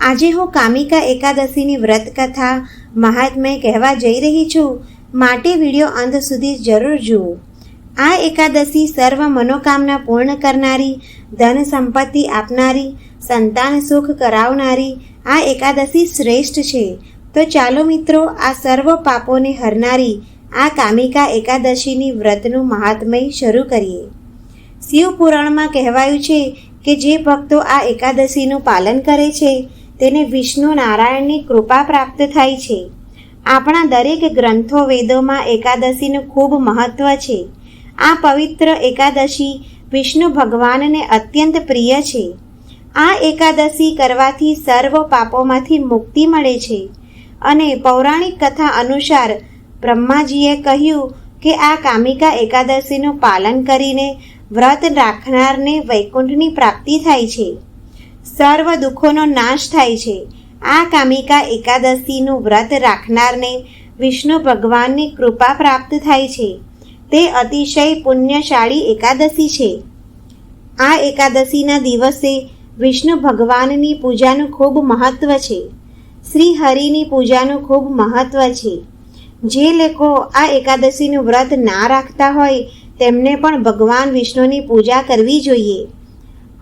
આજે હું કામિકા એકાદશીની વ્રત કથા મહાત્મય કહેવા જઈ રહી છું. માટે વીડિયો અંત સુધી જરૂર જુઓ. આ એકાદશી સર્વ મનોકામના પૂર્ણ કરનારી, ધન સંપત્તિ આપનારી, સંતાન સુખ કરાવનારી આ એકાદશી શ્રેષ્ઠ છે. તો ચાલો મિત્રો આ સર્વ પાપોને હરનારી આ કામિકા એકાદશીની વ્રતનું મહાત્મય શરૂ કરીએ. શિવ પુરાણમાં કહેવાયું છે કે જે ભક્તો આ એકાદશીનું પાલન કરે છે તેને વિષ્ણુ નારાયણની કૃપા પ્રાપ્ત થાય છે. આપણા દરેક ગ્રંથો વેદોમાં એકાદશીનું ખૂબ મહત્વ છે. આ પવિત્ર એકાદશી વિષ્ણુ ભગવાનને અત્યંત પ્રિય છે. આ એકાદશી કરવાથી સર્વ પાપોમાંથી મુક્તિ મળે છે. અને પૌરાણિક કથા અનુસાર બ્રહ્માજીએ કહ્યું કે આ કામિકા એકાદશીનું પાલન કરીને વ્રત રાખનારને વૈકુંઠની પ્રાપ્તિ થાય છે. સર્વ દુઃખોનો નાશ થાય છે. આ કામિકા એકાદશીનું વ્રત રાખનારને વિષ્ણુ ભગવાનની કૃપા પ્રાપ્ત થાય છે. તે અતિશય પુણ્યશાળી એકાદશી છે. આ એકાદશીના દિવસે વિષ્ણુ ભગવાનની પૂજાનું ખૂબ મહત્વ છે. શ્રી હરિની પૂજાનું ખૂબ મહત્વ છે. જે લોકો આ એકાદશીનું વ્રત ના રાખતા હોય, તેમને પણ ભગવાન વિષ્ણુની પૂજા કરવી જોઈએ.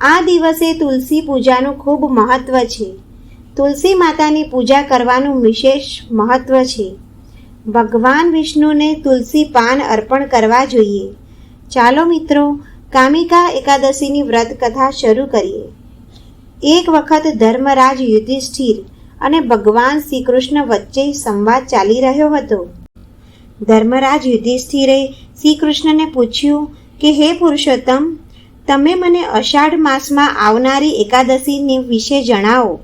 આ દિવસે તુલસી પૂજાનું ખૂબ મહત્વ છે. તુલસી માતાની પૂજા કરવાનું વિશેષ મહત્વ છે. ભગવાન વિષ્ણુને તુલસી પાન અર્પણ કરવા જોઈએ. ચાલો મિત્રો, કામિકા એકાદશીની વ્રત કથા શરૂ કરીએ. એક વખત ધર્મરાજ યુધિષ્ઠિર અને ભગવાન શ્રી કૃષ્ણ વચ્ચે સંવાદ ચાલી રહ્યો હતો. ધર્મરાજ યુધિષ્ઠિરે શ્રી કૃષ્ણને પૂછ્યું કે, હે પુરુષોત્તમ તમે મને અષાઢ માસમાં આવનારી એકાદશીની વિશે જણાવો.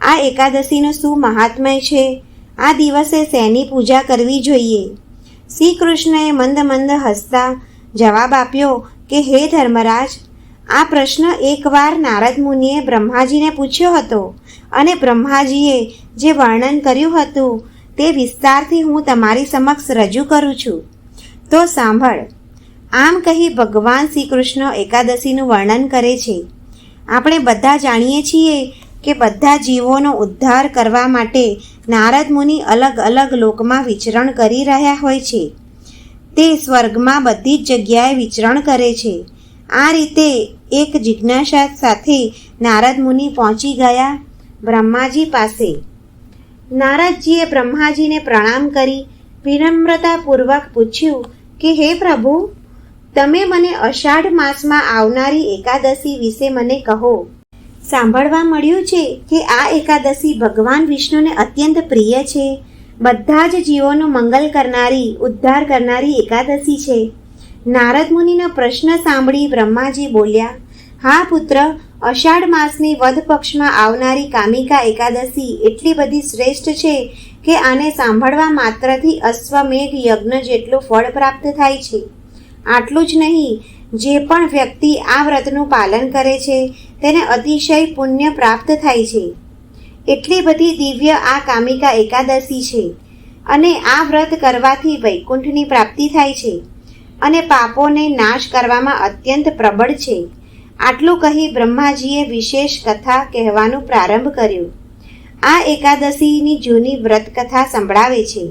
આ એકાદશીનું શું મહાત્મય છે? આ દિવસે શેની પૂજા કરવી જોઈએ? શ્રી કૃષ્ણએ મંદ મંદ હસતા જવાબ આપ્યો કે, હે ધર્મરાજ, આ પ્રશ્ન એકવાર નારદ મુનિએ બ્રહ્માજીને પૂછ્યો હતો અને બ્રહ્માજીએ જે વર્ણન કર્યું હતું તે વિસ્તારથી હું તમારી સમક્ષ રજૂ કરું છું. તો સાંભળ આમ કહી ભગવાન શ્રી કૃષ્ણ એકાદશીનું વર્ણન કરે છે. આપણે બધા જાણીએ છીએ કે બધા જીવોનો ઉદ્ધાર કરવા માટે નારદ મુનિ અલગ અલગ લોકમાં વિચરણ કરી રહ્યા હોય છે. તે સ્વર્ગમાં બધી જ જગ્યાએ વિચરણ કરે છે. આ રીતે એક જિજ્ઞાસા સાથે નારદ મુનિ પહોંચી ગયા બ્રહ્માજી પાસે. નારદજીએ બ્રહ્માજીને પ્રણામ કરી વિનમ્રતાપૂર્વક પૂછ્યું કે, હે પ્રભુ તમે મને અષાઢ માસમાં આવનારી એકાદશી વિશે મને કહો. સાંભળવા મળ્યું છે કે આ એકાદશી ભગવાન વિષ્ણુને અત્યંત પ્રિય છે. બધા જ જીવોનું મંગલ કરનારી, ઉદ્ધાર કરનારી એકાદશી છે. નારદ મુનિનો પ્રશ્ન સાંભળી બ્રહ્માજી બોલ્યા, હા પુત્ર, અષાઢ માસની વધ પક્ષમાં આવનારી કામિકા એકાદશી એટલી બધી શ્રેષ્ઠ છે કે આને સાંભળવા માત્રથી અશ્વમેઘ યજ્ઞ જેટલું ફળ પ્રાપ્ત થાય છે. આટલું જ નહીં, જે પણ વ્યક્તિ આ વ્રતનું પાલન કરે છે, તેને અતિશય પુણ્ય પ્રાપ્ત થાય છે. એટલી બધી દિવ્ય આ કામિકા એકાદશી છે અને આ વ્રત કરવાથી વૈકુંઠની પ્રાપ્તિ થાય છે અને પાપોને નાશ કરવામાં અત્યંત પ્રબળ છે. આટલું કહી બ્રહ્માજીએ વિશેષ કથા કહેવાનું પ્રારંભ કર્યો. આ એકાદશીની જૂની વ્રત કથા સંભળાવે છે.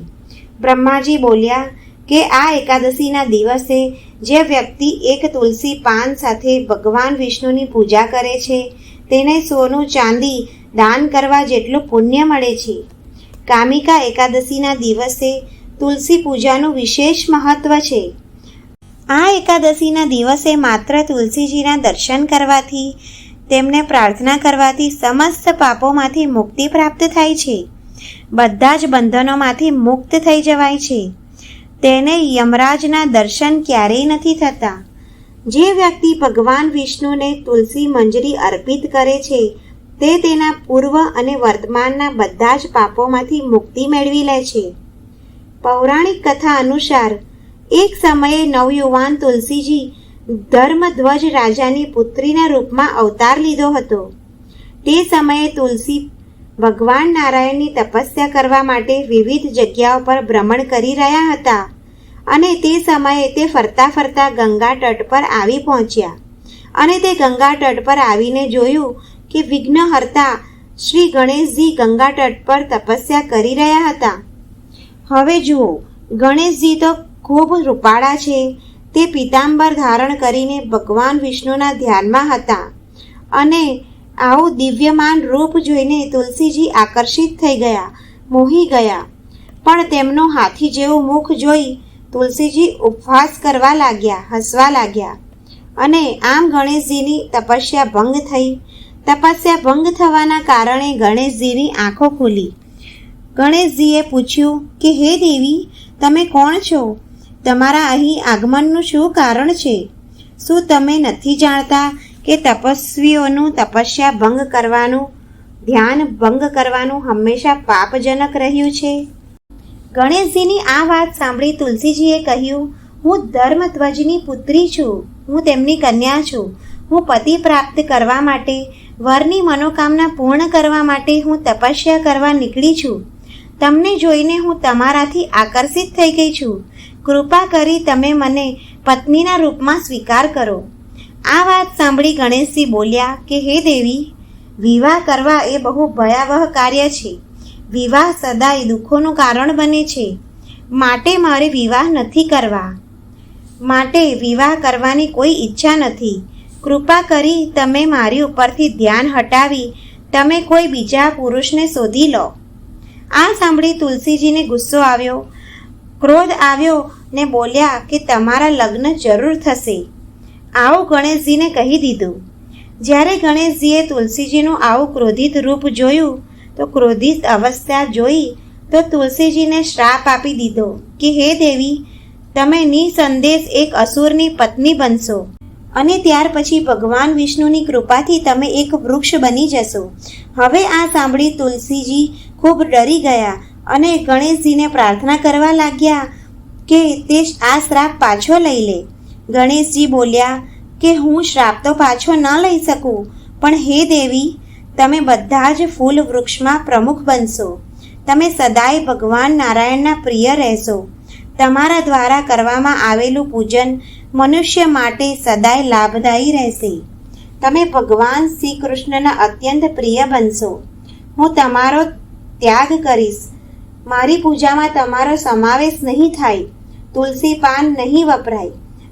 બ્રહ્માજી બોલ્યા કે આ એકાદશીના દિવસે જે વ્યક્તિ એક તુલસી પાન સાથે ભગવાન વિષ્ણુની પૂજા કરે છે, તેને સોનું ચાંદી દાન કરવા જેટલું પુણ્ય મળે છે. કામિકા એકાદશીના દિવસે તુલસી પૂજાનું વિશેષ મહત્વ છે. આ એકાદશીના દિવસે માત્ર તુલસીજીના દર્શન કરવાથી, તેમને પ્રાર્થના કરવાથી સમસ્ત પાપોમાંથી મુક્તિ પ્રાપ્ત થાય છે. બધા જ બંધનોમાંથી મુક્ત થઈ જવાય છે. તેને યમરાજના દર્શન ક્યારેય નથી થતા. જે વ્યક્તિ ભગવાન વિષ્ણુને તુલસી મંજરી અર્પિત કરે છે, તે તેના પૂર્વ અને વર્તમાનના બધા જ પાપોમાંથી મુક્તિ મેળવી લે છે. પૌરાણિક કથા અનુસાર, એક સમયે નવયુવાન તુલસીજી ધર્મધ્વજ રાજાની પુત્રીના રૂપમાં અવતાર લીધો હતો. તે સમયે તુલસી ભગવાન નારાયણની તપસ્યા કરવા માટે વિવિધ જગ્યાઓ પર ભ્રમણ કરી રહ્યા હતા. અને તે સમયે તે ફરતા ફરતા ગંગા તટ પર આવી પહોંચ્યા. અને તે ગંગા તટ પર આવીને જોયું કે વિઘ્નહર્તા શ્રી ગણેશજી ગંગા તટ પર તપસ્યા કરી રહ્યા હતા. હવે જુઓ, ગણેશજી તો ખૂબ રૂપાળા છે. તે પિતાંબર ધારણ કરીને ભગવાન વિષ્ણુના ધ્યાનમાં હતા. અને આવું દિવ્યમાન રૂપ જોઈને તુલસીજી આકર્ષિત થઈ ગયા, મોહી ગયા. પણ તેમનું હાથી જેવું મુખ જોઈ તુલસીજી ઉપવાસ કરવા લાગ્યા, હસવા લાગ્યા. અને આમ ગણેશજીની તપસ્યા ભંગ થઈ. તપસ્યા ભંગ થવાના કારણે ગણેશજીની આંખો ખુલી. ગણેશજીએ પૂછ્યું કે, હે દેવી, તમે કોણ છો? તમારા અહીં આગમનનું શું કારણ છે? શું તમે નથી જાણતા કે તપસ્વીઓનું તપસ્યા ભંગ કરવાનું, ધ્યાન ભંગ કરવાનું હંમેશા પાપજનક રહ્યું છે? ગણેશજીની આ વાત સાંભળી તુલસીજીએ કહ્યું, હું ધર્મધ્વજની પુત્રી છું, હું તેમની કન્યા છું. હું પતિ પ્રાપ્ત કરવા માટે, વરની મનોકામના પૂર્ણ કરવા માટે હું તપસ્યા કરવા નીકળી છું. તમને જોઈને હું તમારાથી આકર્ષિત થઈ ગઈ છું. કૃપા કરી તમે મને પત્નીના રૂપમાં સ્વીકાર કરો. આ વાત સાંભળી ગણેશજી બોલ્યા કે, હે દેવી, વિવાહ કરવા એ બહુ ભયાવહ કાર્ય છે. વિવાહ સદાય દુઃખોનું કારણ બને છે. માટે મારે વિવાહ નથી કરવા. માટે વિવાહ કરવાની કોઈ ઈચ્છા નથી. કૃપા કરી તમે મારી ઉપરથી ધ્યાન હટાવી, તમે કોઈ બીજા પુરુષને શોધી લો. આ સાંભળી તુલસીજીને ગુસ્સો આવ્યો. ક્રોધ આવ્યો ને બોલ્યા કે તમારા લગ્ન જરૂર થશે. આવું ગણેશજીને કહી દીધું. જ્યારે ગણેશજીએ તુલસીજીનું આવું ક્રોધિત રૂપ જોયું તો ક્રોધિત અવસ્થા જોઈ તો તુલસીજીને શ્રાપ આપી દીધો કે, હે દેવી, તમે નિસંદેશ એક અસુરની પત્ની બનશો અને ત્યાર પછી ભગવાન વિષ્ણુની કૃપાથી તમે એક વૃક્ષ બની જશો. હવે આ સાંભળી તુલસીજી ખૂબ ડરી ગયા અને ગણેશજીને પ્રાર્થના કરવા લાગ્યા કે તે આ શ્રાપ પાછો લઈ લે. ગણેશજી બોલ્યા કે, હું શ્રાપ તો પાછો ન લઈ શકું, પણ હે દેવી તમે બધા જ ફૂલ વૃક્ષમાં પ્રમુખ બનશો. તમે સદાય ભગવાન નારાયણના પ્રિય રહેશો. તમારા દ્વારા કરવામાં આવેલું પૂજન મનુષ્ય માટે સદાય લાભદાયી રહેશે. તમે ભગવાન શ્રી કૃષ્ણના અત્યંત પ્રિય બનશો. હું તમારો ત્યાગ કરીશ. મારી પૂજામાં તમારો સમાવેશ નહીં થાય. તુલસી પાન નહીં વપરાય.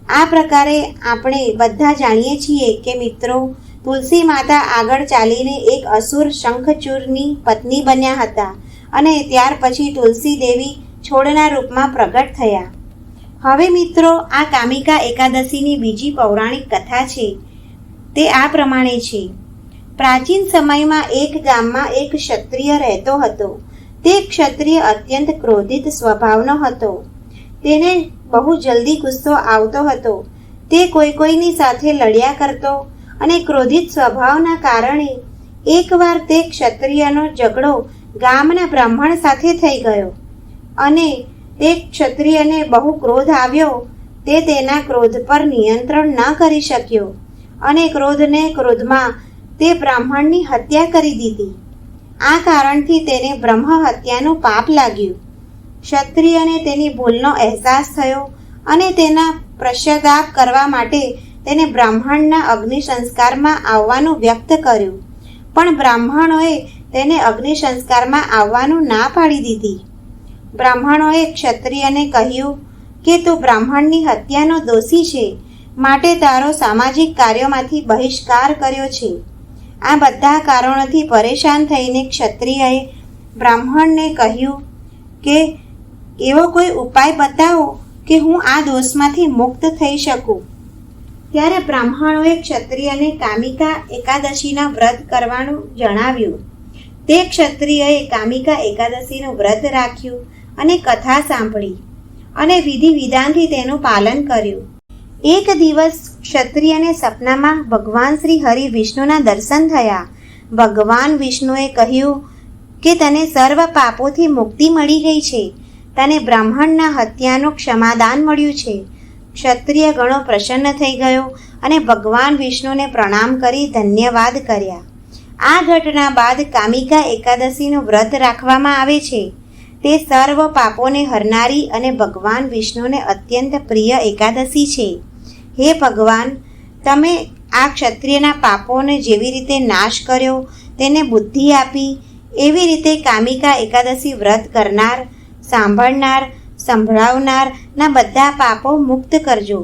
આ પ્રકારે આપણે બધા જાણીએ છીએ કે મિત્રો તુલસી માતા આગળ ચાલીને એક અસુર શંખચૂરની પત્ની બન્યા હતા અને ત્યાર પછી તુલસી દેવી છોડના રૂપમાં પ્રગટ થયા. હવે મિત્રો, આ કામિકા એકાદશીની બીજી પૌરાણિક કથા છે. તે આ પ્રમાણે છે. પ્રાચીન સમયમાં એક ગામમાં એક ક્ષત્રિય રહેતો હતો. તે ક્ષત્રિય અત્યંત ક્રોધિત સ્વભાવનો હતો. તેને બહુ જલ્દી ગુસ્સો આવતો હતો. તે કોઈ કોઈની સાથે લડ્યા કરતો અને ક્રોધિત સ્વભાવના કારણે એકવાર તે ક્ષત્રિયનો ઝઘડો ગામના બ્રાહ્મણ સાથે થઈ ગયો અને તે ક્ષત્રિયને બહુ ક્રોધ આવ્યો, તે તેના ક્રોધ પર નિયંત્રણ ન કરી શક્યો અને ક્રોધને ક્રોધમાં તે બ્રાહ્મણની હત્યા કરી દીધી. આ કારણથી તેને બ્રહ્મ હત્યાનું પાપ લાગ્યું. ક્ષત્રિયને તેની ભૂલનો અહેસાસ થયો અને તેના પ્રશ્યદાપ કરવા માટે તેને બ્રાહ્મણના અગ્નિ સંસ્કારમાં આવવાનું વ્યક્ત કર્યું. પણ બ્રાહ્મણોએ તેને અગ્નિ સંસ્કારમાં આવવાનું ના પાડી દીધી. બ્રાહ્મણોએ ક્ષત્રિયને કહ્યું કે, તું બ્રાહ્મણની હત્યાનો દોષી છે. માટે તારો સામાજિક કાર્યોમાંથી બહિષ્કાર કર્યો છે. આ બધા કારણોથી પરેશાન થઈને ક્ષત્રિયએ બ્રાહ્મણને કહ્યું કે, એવો કોઈ ઉપાય બતાવો કે હું આ દોષમાંથી મુક્ત થઈ શકું. ત્યારે બ્રાહ્મણોએ ક્ષત્રિયને કામિકા એકાદશીના વ્રત કરવાનું જણાવ્યું. તે ક્ષત્રિયએ કામિકા એકાદશીનું વ્રત રાખ્યું અને કથા સાંભળી અને વિધિ વિધાનથી તેનું પાલન કર્યું. એક દિવસ ક્ષત્રિયને સપનામાં ભગવાન શ્રી હરિ વિષ્ણુના દર્શન થયા. ભગવાન વિષ્ણુએ કહ્યું કે તને સર્વ પાપોથી મુક્તિ મળી ગઈ છે. તને બ્રાહ્મણના હત્યાનું ક્ષમાદાન મળ્યું છે. ક્ષત્રિય ઘણો પ્રસન્ન થઈ ગયો અને ભગવાન વિષ્ણુને પ્રણામ કરી ધન્યવાદ કર્યા. આ ઘટના બાદ કામિકા એકાદશીનું વ્રત રાખવામાં આવે છે. તે સર્વ પાપોને હરનારી અને ભગવાન વિષ્ણુને અત્યંત પ્રિય એકાદશી છે. હે ભગવાન, તમે આ ક્ષત્રિયના પાપોને જેવી રીતે નાશ કર્યો, તેને બુદ્ધિ આપી, એવી રીતે કામિકા એકાદશી વ્રત કરનાર, સાંભળનાર સંભળાવનારના બધા પાપો મુક્ત કરજો.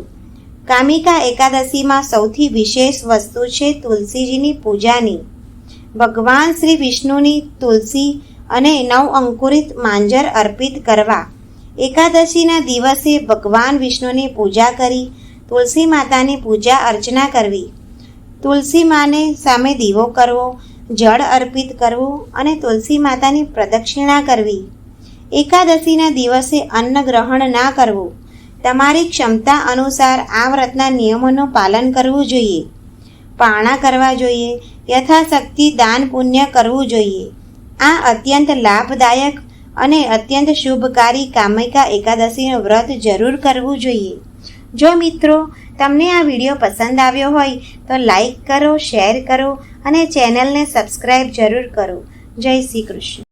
કામિકા એકાદશીમાં સૌથી વિશેષ વસ્તુ છે તુલસીજીની પૂજાની. ભગવાન શ્રી વિષ્ણુની તુલસી અને નવ અંકુરિત માંજર અર્પિત કરવા. એકાદશીના દિવસે ભગવાન વિષ્ણુની પૂજા કરી, તુલસી માતાની પૂજા અર્ચના કરવી. તુલસી માને સામે દીવો કરવો, જળ અર્પિત કરવું અને તુલસી માતાની પ્રદક્ષિણા કરવી. એકાદશીના દિવસે અન્ન ગ્રહણ ના કરવું. તમારી ક્ષમતા અનુસાર આ વ્રતના નિયમોનું પાલન કરવું જોઈએ. પાણા કરવા જોઈએ. યથાશક્તિ દાન પુણ્ય કરવું જોઈએ. આ અત્યંત લાભદાયક અને અત્યંત શુભકારી કામિકા એકાદશીનું વ્રત જરૂર કરવું જોઈએ. જો મિત્રો તમને આ વીડિયો પસંદ આવ્યો હોય, તો લાઈક કરો, શેર કરો અને ચેનલને સબસ્ક્રાઈબ જરૂર કરો. જય શ્રી કૃષ્ણ.